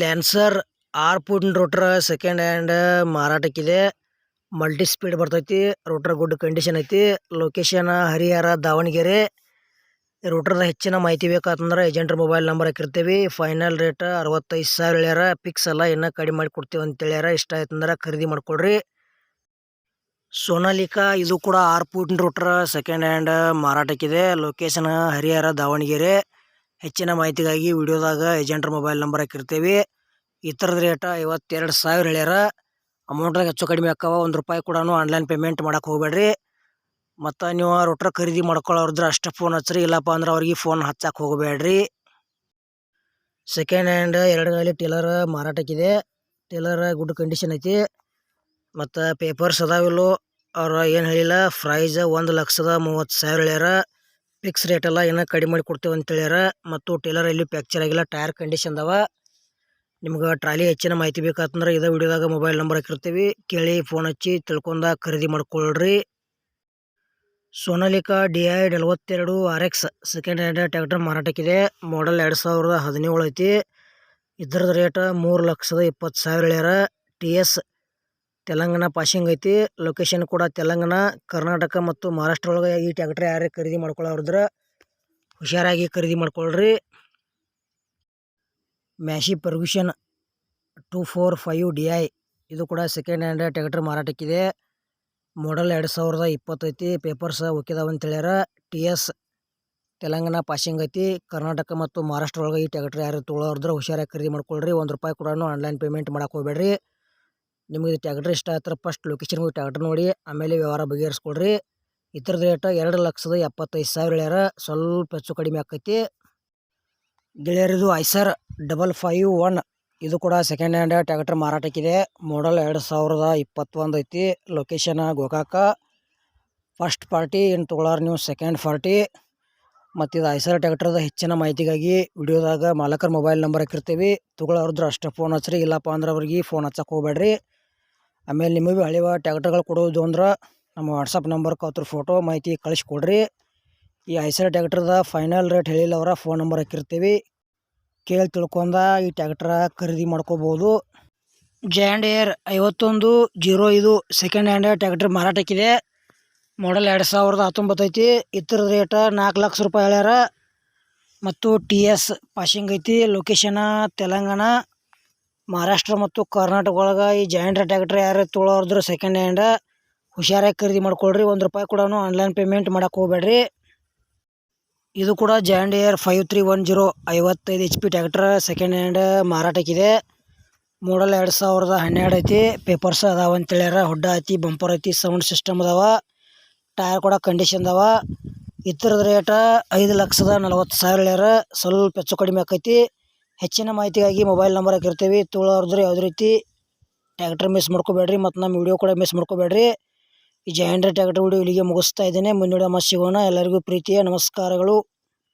Lancer ಆರ್ ಪುಟಿನ್ rotor second hand ಮಾರಾಟಕ್ಕಿದೆ ಮಲ್ಟಿ ಸ್ಪೀಡ್ ಬರ್ತೈತಿ ರೋಟ್ರ್ ಗುಡ್ ಕಂಡೀಷನ್ ಐತಿ. ಲೊಕೇಶನ್ ಹರಿಹರ, ದಾವಣಗೆರೆ. ರೋಟ್ರದ ಹೆಚ್ಚಿನ ಮಾಹಿತಿ ಬೇಕಾತಂದ್ರೆ ಏಜೆಂಟ್ರ ಮೊಬೈಲ್ ನಂಬರ್ ಹಾಕಿರ್ತೀವಿ. ಫೈನಲ್ ರೇಟ್ ಅರವತ್ತೈದು ಸಾವಿರ ಹೇಳ್ಯಾರ. ಫಿಕ್ಸ್ ಅಲ್ಲ ಇನ್ನೂ ಕಡಿಮೆ ಮಾಡಿ ಕೊಡ್ತೀವಿ ಅಂತ ಹೇಳ್ಯಾರ. ಇಷ್ಟ ಆಯ್ತಂದ್ರೆ ಖರೀದಿ ಮಾಡ್ಕೊಳ್ರಿ ಸೋನಾಲಿಕಾ ಇದು ಕೂಡ ಆರ್ ಪುಟಿನ್ ರೋಟ್ರ್ ಸೆಕೆಂಡ್ ಹ್ಯಾಂಡ್ ಮಾರಾಟಕ್ಕಿದೆ ಲೊಕೇಶನ್ ಹರಿಹರ, ದಾವಣಗೆರೆ. ಹೆಚ್ಚಿನ ಮಾಹಿತಿಗಾಗಿ ವಿಡಿಯೋದಾಗ ಏಜೆಂಟ್ರ ಮೊಬೈಲ್ ನಂಬರ್ ಹಾಕಿರ್ತೀವಿ. ಈ ಥರದ ರೇಟ ಐವತ್ತೆರಡು ಸಾವಿರ ಹೇಳ್ಯಾರ. ಅಮೌಂಟ್ದಾಗ ಹೆಚ್ಚು ಕಡಿಮೆ ಆಕ್ಕವ. ಒಂದು ರೂಪಾಯಿ ಕೂಡ ಆನ್ಲೈನ್ ಪೇಮೆಂಟ್ ಮಾಡೋಕೆ ಹೋಗ್ಬೇಡ್ರಿ. ಮತ್ತು ನೀವು ರೋಟ್ರ್ ಖರೀದಿ ಮಾಡ್ಕೊಳ್ಳೋರಿದ್ರೆ ಅಷ್ಟು ಫೋನ್ ಹಚ್ಚಿರಿ. ಇಲ್ಲಪ್ಪ ಅಂದ್ರೆ ಅವ್ರಿಗೆ ಫೋನ್ ಹಚ್ಚಕ್ಕೆ ಹೋಗಬೇಡ್ರಿ. ಸೆಕೆಂಡ್ ಹ್ಯಾಂಡ್ ಎರಡು ಗಾಲಿ ಟೇಲರ್ ಮಾರಾಟಕ್ಕಿದೆ. ಟೇಲರ್ ಗುಡ್ ಕಂಡೀಷನ್ ಐತಿ. ಮತ್ತು ಪೇಪರ್ಸ್ ಅದಾವಿಲ್ಲೋ ಅವ್ರು ಏನು ಹೇಳಿಲ್ಲ. ಪ್ರೈಸ್ ಒಂದು ಲಕ್ಷದ ಮೂವತ್ತು ಸಾವಿರ ಹೇಳ್ಯಾರ. ಫಿಕ್ಸ್ ರೇಟ್ ಎಲ್ಲ ಏನೋ ಕಡಿಮೆ ಮಾಡಿ ಕೊಡ್ತೇವೆ ಅಂತ ಹೇಳ್ಯಾರ. ಮತ್ತು ಟೇಲರ್ ಎಲ್ಲಿ ಪ್ಯಾಕ್ಚರ್ ಆಗಿಲ್ಲ. ಟೈರ್ ಕಂಡೀಷನ್ ಅದಾವ. ನಿಮ್ಗೆ ಟ್ರಾಲಿ ಹೆಚ್ಚಿನ ಮಾಹಿತಿ ಬೇಕಾತಂದ್ರೆ ಇದೇ ವಿಡಿಯೋದಾಗ ಮೊಬೈಲ್ ನಂಬರ್ ಹಾಕಿರ್ತೀವಿ. ಕೇಳಿ ಫೋನ್ ಹಚ್ಚಿ ತಿಳ್ಕೊಂಡ ಖರೀದಿ ಮಾಡ್ಕೊಳ್ರಿ. ಸೋನಾಲಿಕಾ ಡಿ ಐ ನಲ್ವತ್ತೆರಡು R X second hand tractor ಮಾರಾಟಕ್ಕಿದೆ. Model ಎರಡು ಸಾವಿರದ ಹದಿನೇಳು ಐತಿ. ಇದ್ರದ್ದು ರೇಟ್ ಮೂರು ಲಕ್ಷದ ಇಪ್ಪತ್ತು ಸಾವಿರ ಹೇಳ್ಯಾರ. ಟಿ ಎಸ್ ತೆಲಂಗಾಣ ಪಾಸಿಂಗ್ ಐತಿ. ಲೊಕೇಶನ್ ಕೂಡ ತೆಲಂಗಾಣ, ಕರ್ನಾಟಕ ಮತ್ತು ಮಹಾರಾಷ್ಟ್ರ ಒಳಗೆ ಈ ಟ್ಯಾಕ್ಟ್ರ್ ಯಾರೇ ಖರೀದಿ ಮಾಡ್ಕೊಳ್ಳೋರಿದ್ರೆ ಹುಷಾರಾಗಿ ಖರೀದಿ ಮಾಡ್ಕೊಳ್ರಿ. Massey Ferguson two four five D I ಇದು ಕೂಡ ಸೆಕೆಂಡ್ ಹ್ಯಾಂಡ್ ಟ್ಯಾಕ್ಟ್ರ್ ಮಾರಾಟಕ್ಕಿದೆ. ಮಾಡಲ್ ಎರಡು ಸಾವಿರದ ಇಪ್ಪತ್ತೈತಿ ಪೇಪರ್ಸ್ ಒಕ್ಕಿದಾವ ಅಂತ ಹೇಳ್ಯಾರ. ಟಿ ಎಸ್ ತೆಲಂಗಾಣ ಪಾಸಿಂಗ್ ಐತಿ. ಕರ್ನಾಟಕ ಮತ್ತು ಮಹಾರಾಷ್ಟ್ರ ಒಳಗೆ ಈ ಟ್ಯಾಕ್ಟ್ರ್ ಯಾರು ತೊಗೊಳೋರಿದ್ರೆ ಹುಷಾರಾಗಿ ಖರೀದಿ ಮಾಡ್ಕೊಳ್ರಿ. ಒಂದು ರೂಪಾಯಿ ಕೂಡ ಆನ್ಲೈನ್ ಪೇಮೆಂಟ್ ಮಾಡೋಕೆ ಹೋಗ್ಬೇಡ್ರಿ. ನಿಮಗೆ ಟ್ಯಾಕ್ಟ್ರ್ ಇಷ್ಟ ಆಯ್ತರ ಫಸ್ಟ್ ಲೊಕೇಶನ್ ಹೋಗಿ ಟ್ಯಾಕ್ಟ್ರ್ ನೋಡಿ, ಆಮೇಲೆ ವ್ಯವಹಾರ ಬಗೆಹರಿಸ್ಕೊಳ್ರಿ ಇತರದ ರೇಟ್ ಎರಡು ಲಕ್ಷದ ಎಪ್ಪತ್ತೈದು ಸಾವಿರ ಹೇಳ್ಯಾರ. ಸ್ವಲ್ಪ ಹೆಚ್ಚು ಕಡಿಮೆ ಆಕೈತಿ. ಗೆಳೆಯರಿದು ಐಸರ್ ಡಬಲ್ ಫೈವ್ ಒನ್ ಇದು ಕೂಡ ಸೆಕೆಂಡ್ ಹ್ಯಾಂಡ್ ಟ್ಯಾಕ್ಟರ್ ಮಾರಾಟಕ್ಕಿದೆ. ಮಾಡಲ್ ಎರಡು ಸಾವಿರದ ಇಪ್ಪತ್ತೊಂದು ಐತಿ. ಲೊಕೇಶನ್ ಗೋಕಾಕ. ಫಸ್ಟ್ ಪಾರ್ಟಿ ಏನು ತೊಗೊಳಾರ ನೀವು ಸೆಕೆಂಡ್ ಪಾರ್ಟಿ ಮತ್ತು ಇದು ಐಸರ್ ಟ್ಯಾಕ್ಟರ್ದ ಹೆಚ್ಚಿನ ಮಾಹಿತಿಗಾಗಿ ವಿಡಿಯೋದಾಗ ಮಾಲಕರ ಮೊಬೈಲ್ ನಂಬರ್ ಹಾಕಿರ್ತೀವಿ. ತೊಗೊಳೋರಿದ್ರೆ ಅಷ್ಟೇ ಫೋನ್ ಹಚ್ಚಿರಿ. ಇಲ್ಲಪ್ಪ ಅಂದ್ರೆ ಅವ್ರಿಗೆ ಫೋನ್ ಹಚ್ಚಕ್ಕೆ ಹೋಗ್ಬೇಡ್ರಿ. ಆಮೇಲೆ ನಿಮಗೆ ಹಳೆಯ ಟ್ಯಾಕ್ಟರ್ಗಳು ಕೊಡೋದು ಅಂದ್ರೆ ನಮ್ಮ ವಾಟ್ಸಪ್ ನಂಬರ್ಗೆ ಅವ್ರ ಫೋಟೋ ಮಾಹಿತಿ ಕಳಿಸ್ಕೊಡ್ರಿ. ಈ ಐಸರ್ ಟ್ಯಾಕ್ಟ್ರದ ಫೈನಲ್ ರೇಟ್ ಹೇಳಿಲ್ಲ ಅವರ ಫೋನ್ ನಂಬರ್ ಹಾಕಿರ್ತೀವಿ. ಕೇಳಿ ತಿಳ್ಕೊಂಡ ಈ ಟ್ಯಾಕ್ಟ್ರ ಖರೀದಿ ಮಾಡ್ಕೋಬೋದು. ಜಾಂಡ್ ಏರ್ ಐವತ್ತೊಂದು ಜೀರೋ ಇದು ಸೆಕೆಂಡ್ ಹ್ಯಾಂಡ್ ಟ್ಯಾಕ್ಟ್ರ್ ಮಾರಾಟಕ್ಕಿದೆ ಮಾಡಲ್ ಎರಡು ಸಾವಿರದ ಹತ್ತೊಂಬತ್ತೈತಿ ಇತರ ರೇಟ ನಾಲ್ಕು ಲಕ್ಷ ರೂಪಾಯಿ ಹೇಳ್ಯಾರ. ಮತ್ತು ಟಿ ಎಸ್ ಪಾಸಿಂಗ್ ಐತಿ ಲೊಕೇಶನ ತೆಲಂಗಾಣ. ಮಹಾರಾಷ್ಟ್ರ ಮತ್ತು ಕರ್ನಾಟಕ ಒಳಗೆ ಈ ಜಾಯಿಂಟ್ ಟ್ರಾಕ್ಟರ್ ಯಾರು ತೊಗೊಳೋರಿದ್ರೆ ಸೆಕೆಂಡ್ ಹ್ಯಾಂಡ್ ಹುಷಾರಾಗಿ ಖರೀದಿ ಮಾಡ್ಕೊಳ್ರಿ ಒಂದು ರೂಪಾಯಿ ಕೂಡ ಆನ್ಲೈನ್ ಪೇಮೆಂಟ್ ಮಾಡಕ್ಕೆ ಹೋಗ್ಬೇಡ್ರಿ. ಇದು ಕೂಡ John Deere five three one zero ಐವತ್ತೈದು H P tractor second hand ಮಾರಾಟಕ್ಕಿದೆ model ಎರಡು ಸಾವಿರದ ಹನ್ನೆರಡು ಐತಿ ಪೇಪರ್ಸ್ ಅದಾವ ಅಂತ ಹೇಳ್ಯಾರ ಹೊಡ್ಡ ಐತಿ ಬಂಪರ್ ಐತಿ ಸೌಂಡ್ ಸಿಸ್ಟಮ್ ಅದಾವ ಟೈರ್ ಕೂಡ ಕಂಡೀಷನ್ ಅದಾವ. ಇತರದ ರೇಟ ಐದು ಲಕ್ಷದ ನಲವತ್ತು ಸಾವಿರ ಹೇಳ್ಯಾರ, ಸ್ವಲ್ಪ ಹೆಚ್ಚು ಕಡಿಮೆ ಆಕೈತಿ. ಹೆಚ್ಚಿನ ಮಾಹಿತಿಗಾಗಿ ಮೊಬೈಲ್ ನಂಬರ್ ಹಾಕಿರ್ತೀವಿ. ತೊಗೊಳೋರಿದ್ರೆ ಯಾವುದೇ ರೀತಿ ಟ್ಯಾಕ್ಟ್ರ್ ಮಿಸ್ ಮಾಡ್ಕೋಬೇಡ್ರಿ ಮತ್ತು ನಮ್ಮ ವಿಡಿಯೋ ಕೂಡ ಮಿಸ್ ಮಾಡ್ಕೋಬೇಡ್ರಿ. ಈ ಜಯಂಡ್ರ ಟ್ಯಾಕ್ಟ್ರ್ ವಿಡಿಯೋ ಇಲ್ಲಿಗೆ ಮುಗಿಸ್ತಾ ಇದ್ದೇನೆ. ಮುಂದಿನ ಸಿಗೋಣ. ಎಲ್ಲರಿಗೂ ಪ್ರೀತಿಯ ನಮಸ್ಕಾರಗಳು.